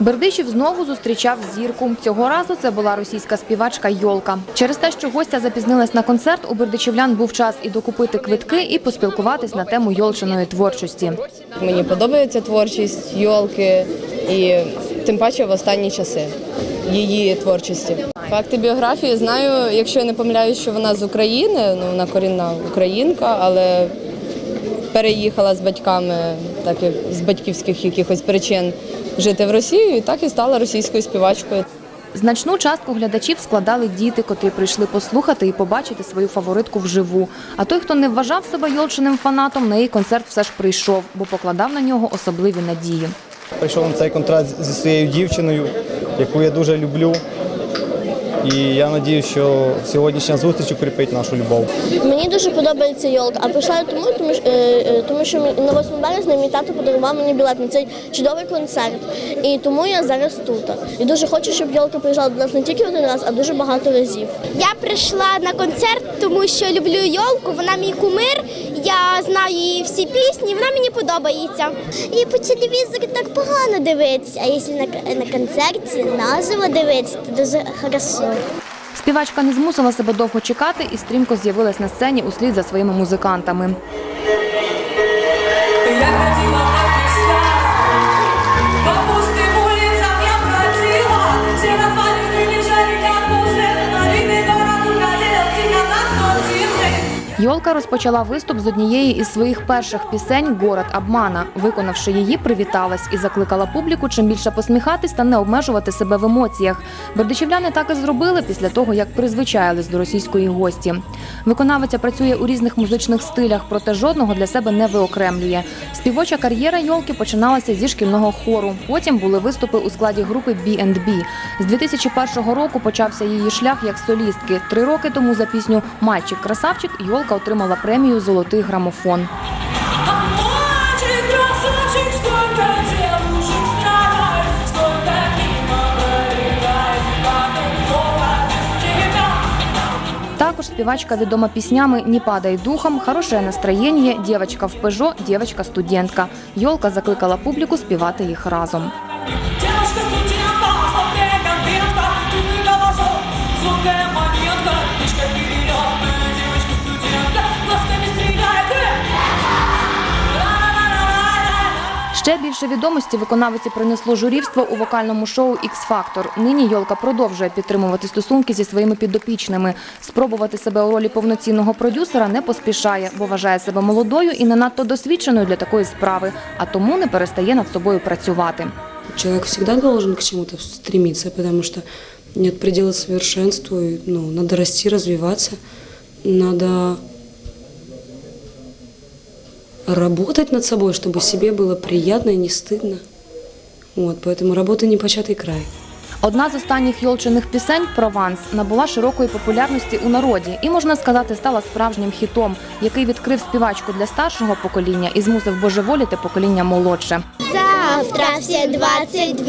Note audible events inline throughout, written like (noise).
Бердичів знову зустрічав зірку. Цього разу це була російська співачка Йолка. Через те, що гостя запізнилась на концерт, у бердичівлян був час і докупити квитки, і поспілкуватись на тему Йолчиної творчості. Мені подобається творчість Йолки і тим паче в останні часи її творчості. Факти біографії знаю, якщо я не помиляюсь, що вона з України, ну вона корінна українка, але переїхала з батьками, так як з батьківських якихось причин жити в Росію, і так і стала російською співачкою. Значну частку глядачів складали діти, котрі прийшли послухати і побачити свою фаворитку вживу. А той, хто не вважав себе Йолчиним фанатом, на її концерт все ж прийшов, бо покладав на нього особливі надії. Прийшов на цей контракт зі своєю дівчиною, яку я дуже люблю. І я сподіваюся, що сьогоднішня зустріч укріпить нашу любов. Мені дуже подобається йолка. А прийшла я тому, тому, що- е, е, тому що на 8 березня мій тато подарував мені білет на цей чудовий концерт. І тому я зараз тут. І дуже хочу, щоб йолка приїжджала до нас не тільки один раз, а дуже багато разів. Я прийшла на концерт, тому що люблю йолку. Вона мій кумир. Я знаю її всі пісні. Вона мені подобається. І по телевізору так погано дивитися. А якщо на, на концерті наживо дивитися, то дуже хорошо. Співачка не змусила себе довго чекати і стрімко з'явилась на сцені услід за своїми музикантами. Йолка розпочала виступ з однієї із своїх перших пісень Город обмана. Виконавши її, привіталась і закликала публіку чим більше посміхатись та не обмежувати себе в емоціях. Бердичівляни так і зробили після того, як призвичаїлись до російської гості. Виконавиця працює у різних музичних стилях, проте жодного для себе не виокремлює. Співоча кар'єра Йолки починалася зі шкільного хору. Потім були виступи у складі групи B&B. З 2001 року почався її шлях як солістки. Три роки тому за пісню Мальчик-красавчик Йолка отримала премію Золотий грамофон. Також співачка відома піснями «Не падай духом», хороше настроєння», «Дівочка в Пежо», «Дівочка студентка». Йолка закликала публіку співати їх разом. Девушка студентка, Ще більше відомості виконавиці принесло журівство у вокальному шоу «Ікс Фактор». Нині Йолка продовжує підтримувати стосунки зі своїми підопічними. Спробувати себе у ролі повноцінного продюсера не поспішає, бо вважає себе молодою і не надто досвідченою для такої справи, а тому не перестає над собою працювати. Человек всегда должен к чему-то стремиться, потому что нет предела совершенству. ну, надо расти, развиваться, надо работать над собой, чтобы себе было приятно и не стыдно. Вот, поэтому работа непочатый край. Одна з останніх йолчиних пісень Прованс набула широкої популярності у народі і, можна сказати, стала справжнім хітом, який відкрив співачку для старшого покоління і змусив божеволіти покоління молодше. Завтра все 22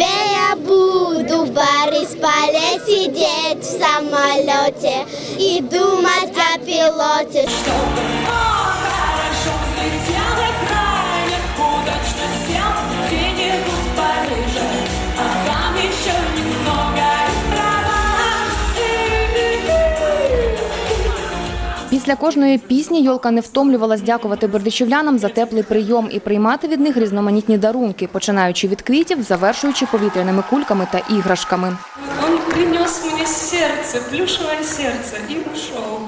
я буду в Борисполе сидеть в самолете и думать о пилоте. Хорошо Після кожної пісні Йолка не втомлювалась дякувати бердичівлянам за теплий прийом і приймати від них різноманітні дарунки, починаючи від квітів, завершуючи повітряними кульками та іграшками. Он принес мне сердце, плюшевое сердце и ушел.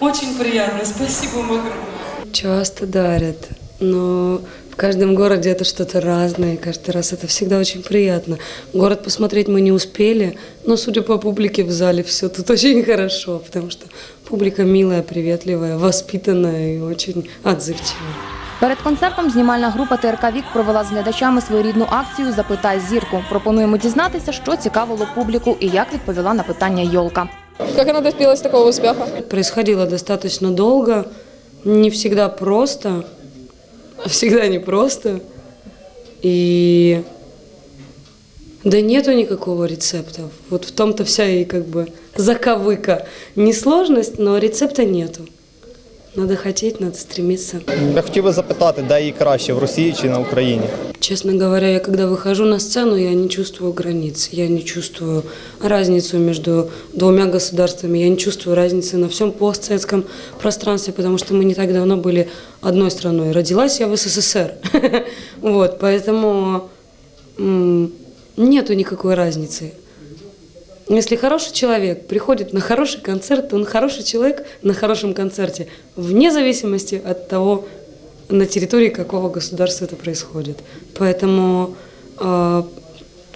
Очень приятно, спасибо вам. Часто дарят, но каждом городе это что-то разное, и каждый раз это всегда очень приятно. Город посмотреть мы не успели, но, судя по публике в зале, все тут очень (laughs) хорошо, потому что публика милая, приветливая, воспитанная и очень отзывчивая. Перед концертом знімальна група ТРК Вік провела з глядачами своєрідну акцію Запитай зірку. Пропонуємо дізнатися, що цікавило публіку і як відповіла на питання Йолка. Як вона добилась такого успіху? Происходило достаточно долго, не всегда просто, а всегда непросто. И да нету никакого рецепта. Вот в том-то вся и как бы заковыка. Не сложность, но рецепта нету. Надо хотеть, надо стремиться. Я хотів би запитати, де їй краще в Росії чи на Україні? Честно говоря, я когда выхожу на сцену, я не чувствую границ, я не чувствую разницу между двумя государствами, я не чувствую разницы на всем постсоветском пространстве, потому что мы не так давно были одной страной. Родилась я в СССР, (laughs) вот, поэтому м, нету никакой разницы. Если хороший человек приходит на хороший концерт, то он хороший человек на хорошем концерте, вне зависимости от того, на территории какого государства это происходит. Поэтому э,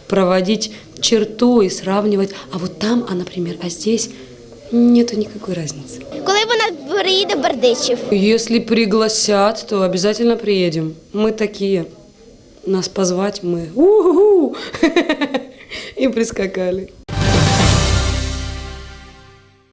проводить черту и сравнивать, а вот там, а, например, а здесь, нету никакой разницы. Коли вона приїде в Бердичів? Если пригласят, то обязательно приедем. Мы такие. Нас позвать мы. У-ху-ху! (laughs) И прискакали.